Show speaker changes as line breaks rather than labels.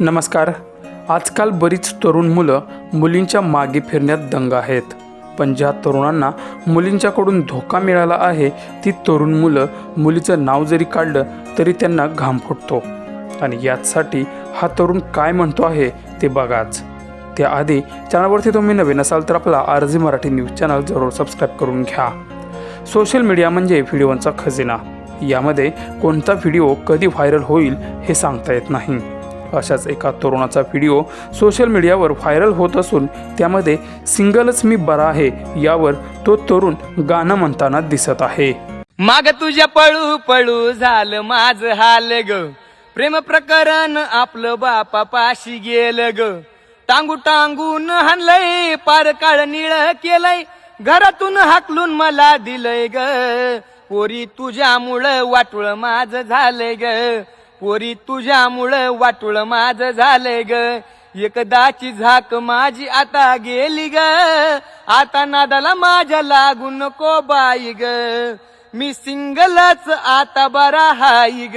नमस्कार. आजकाल बरीच तरुण मुलं मुलींच्या मागे फिरण्यात दंग आहेत. पण ज्या तरुणांना मुलींच्याकडून धोका मिळाला आहे ती तरुण मुलं मुलीचं नाव जरी काढलं तरी त्यांना घाम फुटतो. आणि याचसाठी हा तरुण काय म्हणतो आहे ते बघाच. त्याआधी चॅनलवरती तुम्ही नवीन असाल तर आपला R G Marathi news channel जरूर सबस्क्राईब करून घ्या. सोशल मीडिया म्हणजे व्हिडिओंचा खजिना. यामध्ये कोणता व्हिडिओ कधी व्हायरल होईल हे सांगता येत नाही. अशाच एका तरुणाचा व्हिडिओ सोशल मीडियावर व्हायरल होत असून त्यामध्ये सिंगलच मी बरा आहे यावर तो तरुण गाणं म्हणताना दिसत आहे.
माग तुझ्या पळू पळू झालं माझ हाल ग. प्रेम प्रकरण आपलं बापा पाशी गेलं ग. टांगू टांगून हाणलंय पार काळ निळ केलंय. घरातून हाकलून मला दिलंय ग. पोरी तुझ्यामुळं वाटुळ माझ झालंय ग. पोरी तुझ्यामुळं वाटुळ माझ झालंय ग. एकदाची झाक माझी आता गेली ग. आता नादाला माझ्या लागू नको बाई ग. मी सिंगलच आता बरा हाई ग.